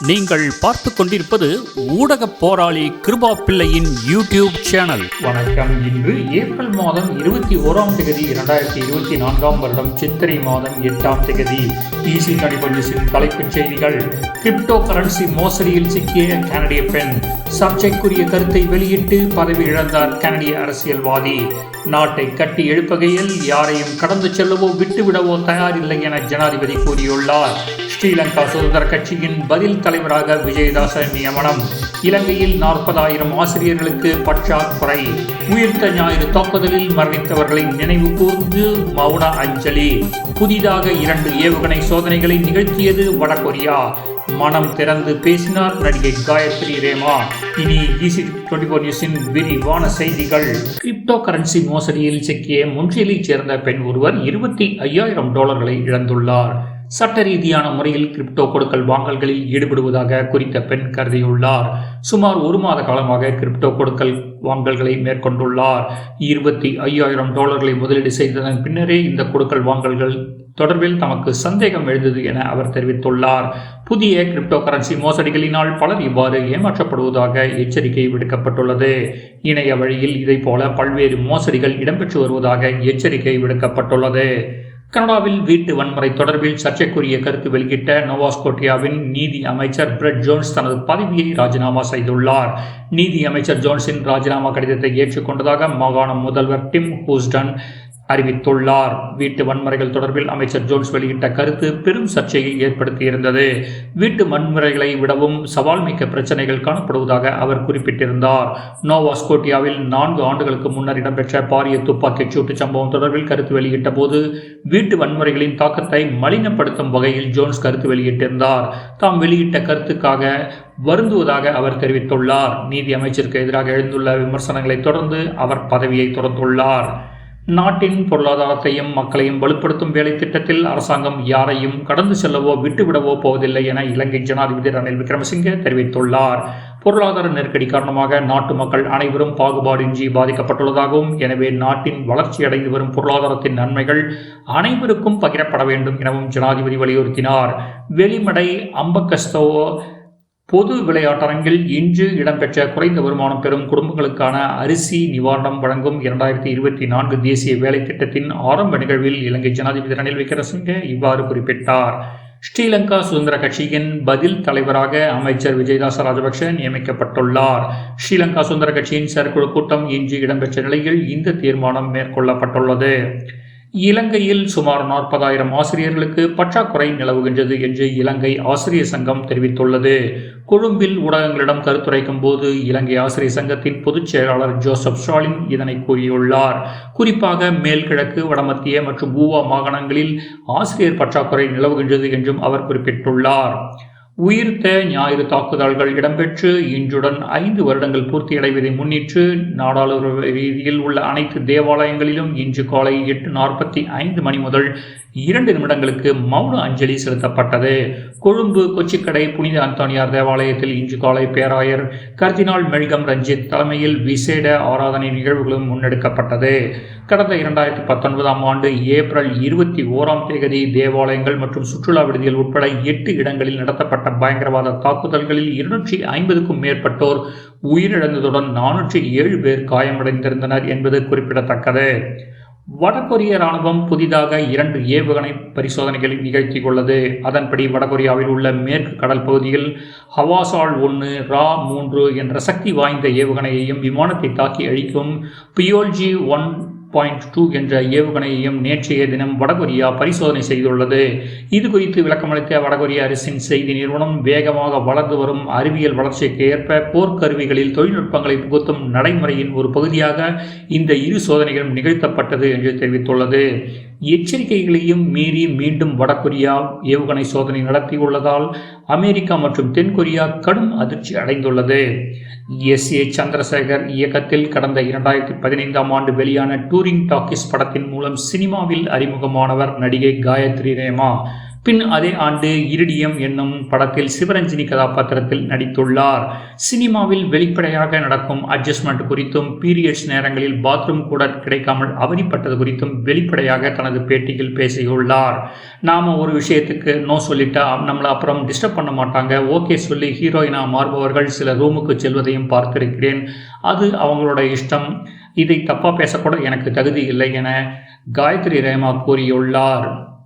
நீங்கள் பார்த்து கொண்டிருப்பது ஊடக போராளி கிருபா பிள்ளையின் யூடியூப் சேனல். வணக்கம். இன்று ஏப்ரல் மாதம் இருபத்தி ஓராம் தேதி இரண்டாயிரத்தி இருபத்தி நான்காம் வருடம் சித்திரை மாதம் எட்டாம் தேதி. ஈசி நடிபொலிசின் தலைப்புச் செய்திகள். கிரிப்டோ கரன்சி மோசடியில் சிக்கிய கனடிய பெண். சர்ச்சைக்குரிய கருத்தை வெளியிட்டு பதவி இழந்தார் கனடிய அரசியல்வாதி. நாட்டை கட்டி எழுப்பகையில் யாரையும் கடந்து செல்லவோ விட்டுவிடவோ தயாரில்லை என ஜனாதிபதி கூறியுள்ளார். ஸ்ரீலங்கா சுதந்திர கட்சியின் பதில் தலைவராக விஜயதாச நியமனம். இலங்கையில் நாற்பதாயிரம் ஆசிரியர்களுக்கு பற்றாக்குறை. உயிர்த்த ஞாயிறு தாக்குதலில் மரணித்தவர்களை நினைவு கூர்ந்து மௌன அஞ்சலி. புதிதாக இரண்டு ஏவுகணை சோதனைகளை நிகழ்த்தியது வடகொரியா. மனம் திறந்து பேசினார் நடிகை காயத்ரி ரேமா. இனி ஈசி டுவெண்டி ஃபோர் நியூஸின் விரிவான செய்திகள். கிரிப்டோ கரன்சி மோசடியில் சிக்கிய மொன்றியலைச் சேர்ந்த பெண் ஒருவர் இருபத்தி ஐயாயிரம் டாலர்களை இழந்துள்ளார். சட்ட ரீதியான முறையில் கிரிப்டோ கொடுக்கல் வாங்கல்களில் ஈடுபடுவதாக குறித்த பெண் கருதியுள்ளார். சுமார் ஒரு மாத காலமாக கிரிப்டோ கொடுக்கல் வாங்கல்களை மேற்கொண்டுள்ளார். இருபத்தி ஐயாயிரம் டாலர்களை முதலீடு செய்ததன் பின்னரே இந்த கொடுக்கல் வாங்கல்கள் தொடர்பில் தமக்கு சந்தேகம் எழுந்தது என அவர் தெரிவித்துள்ளார். புதிய கிரிப்டோ கரன்சி மோசடிகளினால் பலர் இவ்வாறு ஏமாற்றப்படுவதாக எச்சரிக்கை விடுக்கப்பட்டுள்ளது. இணைய வழியில் இதை போல பல்வேறு மோசடிகள் இடம்பெற்று வருவதாக எச்சரிக்கை விடுக்கப்பட்டுள்ளது. கனடாவில் வீட்டு வன்முறை தொடர்பில் சர்ச்சைக்குரிய கருத்து வெளியிட்ட நோவாஸ்கோட்டியாவின் நீதி அமைச்சர் பிரெட் ஜோன்ஸ் தனது பதவியை ராஜினாமா செய்துள்ளார். நீதி அமைச்சர் ஜோன்ஸின் ராஜினாமா கடிதத்தை ஏற்றுக்கொண்டதாக மாகாண முதல்வர் டிம் ஹூஸ்டன் அறிவித்துள்ளார். வீட்டு வன்முறைகள் தொடர்பில் அமைச்சர் ஜோன்ஸ் வெளியிட்ட கருத்து பெரும் சர்ச்சையை ஏற்படுத்தியிருந்தது. வீட்டு வன்முறைகளை விடவும் சவால் மிக்க பிரச்சனைகள் காணப்படுவதாக அவர் குறிப்பிட்டிருந்தார். நோவா ஸ்கோட்டியாவில் நான்கு ஆண்டுகளுக்கு முன்னர் இடம்பெற்ற பாரிய துப்பாக்கிச் சூட்டு சம்பவம் தொடர்பில் கருத்து வெளியிட்ட போது வீட்டு வன்முறைகளின் தாக்கத்தை மலினப்படுத்தும் வகையில் ஜோன்ஸ் கருத்து வெளியிட்டிருந்தார். தாம் வெளியிட்ட கருத்துக்காக வருந்துவதாக அவர் தெரிவித்துள்ளார். நீதி அமைச்சருக்கு எதிராக எழுந்துள்ள விமர்சனங்களை தொடர்ந்து அவர் பதவியை துறந்துள்ளார். நாட்டின் பொருளாதாரத்தையும் மக்களையும் வலுப்படுத்தும் வேலை திட்டத்தில் அரசாங்கம் யாரையும் கடந்து செல்லவோ விட்டுவிடவோ போவதில்லை என இலங்கை ஜனாதிபதி ரணில் விக்ரமசிங்கே தெரிவித்துள்ளார். பொருளாதார நெருக்கடி காரணமாக நாட்டு மக்கள் அனைவரும் பாகுபாடின்றி பாதிக்கப்பட்டுள்ளதாகவும் எனவே நாட்டின் வளர்ச்சி அடைந்து வரும் பொருளாதாரத்தின் நன்மைகள் அனைவருக்கும் பகிரப்பட வேண்டும் எனவும் ஜனாதிபதி வலியுறுத்தினார். வெளிமடை அம்பகஸ்தோ பொது விளையாட்டரங்கில் இன்று இடம்பெற்ற குறைந்த வருமானம் பெறும் குடும்பங்களுக்கான அரிசி நிவாரணம் வழங்கும் இரண்டாயிரத்தி இருபத்தி நான்கு தேசிய வேலை திட்டத்தின் ஆரம்ப நிகழ்வில் இலங்கை ஜனாதிபதி ரணில் விக்ரமசிங்கே இவ்வாறு குறிப்பிட்டார். ஸ்ரீலங்கா சுதந்திர கட்சியின் பதில் தலைவராக அமைச்சர் விஜயதாச ராஜபக்ஷ நியமிக்கப்பட்டுள்ளார். ஸ்ரீலங்கா சுதந்திர கட்சியின் செயற்குழு கூட்டம் இன்று இடம்பெற்ற நிலையில் இந்த தீர்மானம் மேற்கொள்ளப்பட்டுள்ளது. இலங்கையில் சுமார் நாற்பதாயிரம் ஆசிரியர்களுக்கு பற்றாக்குறை நிலவுகின்றது என்று இலங்கை ஆசிரியர் சங்கம் தெரிவித்துள்ளது. கொழும்பில் ஊடகங்களிடம் கருத்துரைக்கும் போது இலங்கை ஆசிரியர் சங்கத்தின் பொதுச் செயலாளர் ஜோசப் ஸ்டாலின் இதனை கூறியுள்ளார். குறிப்பாக மேல்கிழக்கு வடமத்திய மற்றும் ஊவா மாகாணங்களில் ஆசிரியர் பற்றாக்குறை நிலவுகின்றது என்றும் அவர் குறிப்பிட்டுள்ளார். உயிர்த்த ஞாயிறு தாக்குதல்கள் இடம்பெற்று இன்றுடன் ஐந்து வருடங்கள் பூர்த்தியடைவதை முன்னிட்டு நாடாளுமன்ற ரீதியில் உள்ள அனைத்து தேவாலயங்களிலும் இன்று காலை எட்டு நாற்பத்தி ஐந்து மணி முதல் இரண்டு நிமிடங்களுக்கு மௌன அஞ்சலி செலுத்தப்பட்டது. கொழும்பு கொச்சிக்கடை புனித அந்தோனியார் தேவாலயத்தில் இன்று காலை பேராயர் கர்தினால் மெல்கம் ரஞ்சித் தலைமையில் விசேட ஆராதனை நிகழ்வுகளும் முன்னெடுக்கப்பட்டது. கடந்த இரண்டாயிரத்தி பத்தொன்பதாம் ஆண்டு ஏப்ரல் இருபத்தி ஓராம் தேதி தேவாலயங்கள் மற்றும் சுற்றுலா விடுதிகள் உட்பட எட்டு இடங்களில் நடத்தப்பட்ட பயங்கரவாத தாக்குதல்களில் இருநூற்றி ஐம்பதுக்கும் மேற்பட்டோர் உயிரிழந்ததுடன் நானூற்றி ஏழு பேர் காயமடைந்திருந்தனர் என்பது குறிப்பிடத்தக்கது. வடகொரிய ராணுவம் புதிதாக இரண்டு ஏவுகணை பரிசோதனைகளை நிகழ்த்தியுள்ளது. அதன்படி வடகொரியாவில் உள்ள மேற்கு கடல் பகுதியில் ஹவாசால் ஒன்று ரா மூன்று என்ற சக்தி வாய்ந்த ஏவுகணையையும் விமானத்தை தாக்கி அழிக்கும் பியோல்ஜி ஒன் பாயிண்ட் டூ என்ற ஏவுகணையையும் நேற்றைய தினம் வடகொரியா பரிசோதனை செய்துள்ளது. இது குறித்து விளக்கமளித்த வடகொரிய அரசின் செய்தி நிறுவனம் வேகமாக வளர்ந்து வரும் அறிவியல் வளர்ச்சிக்கு ஏற்ப போர்க்கருவிகளில் தொழில்நுட்பங்களை புகுத்தும் நடைமுறையின் ஒரு பகுதியாக இந்த இரு சோதனைகளும் நிகழ்த்தப்பட்டது என்று தெரிவித்துள்ளது. எச்சரிக்கைகளையும் மீறி மீண்டும் வடகொரியா ஏவுகணை சோதனை நடத்தியுள்ளதால் அமெரிக்கா மற்றும் தென்கொரியா கடும் அதிர்ச்சி அடைந்துள்ளது. எஸ். ஏ. சந்திரசேகர் இயக்கத்தில் கடந்த இரண்டாயிரத்தி பதினைந்தாம் ஆண்டு வெளியான டூரிங் டாக்கிஸ் படத்தின் மூலம் சினிமாவில் அறிமுகமானவர் நடிகை காயத்ரி ரேமா. பின் அதே ஆண்டு இரிடியம் என்னும் படத்தில் சிவரஞ்சினி கதாபாத்திரத்தில் நடித்துள்ளார். சினிமாவில் வெளிப்படையாக நடக்கும் அட்ஜஸ்ட்மெண்ட் குறித்தும் பீரியட்ஸ் நேரங்களில் பாத்ரூம் கூட கிடைக்காமல் அவதிப்பட்டது குறித்தும் வெளிப்படையாக தனது பேட்டியில் பேசியுள்ளார். நாம் ஒரு விஷயத்துக்கு நோ சொல்லிட்டா நம்மளை அப்புறம் டிஸ்டர்ப் பண்ண மாட்டாங்க. ஓகே சொல்லி ஹீரோயினா மாறுபவர்கள் சில ரூமுக்கு செல்வதையும் பார்த்திருக்கிறேன். அது அவங்களோட இஷ்டம். இதை தப்பாக பேசக்கூட எனக்கு தகுதி இல்லை என காயத்ரி ரேமா கூறியுள்ளார்.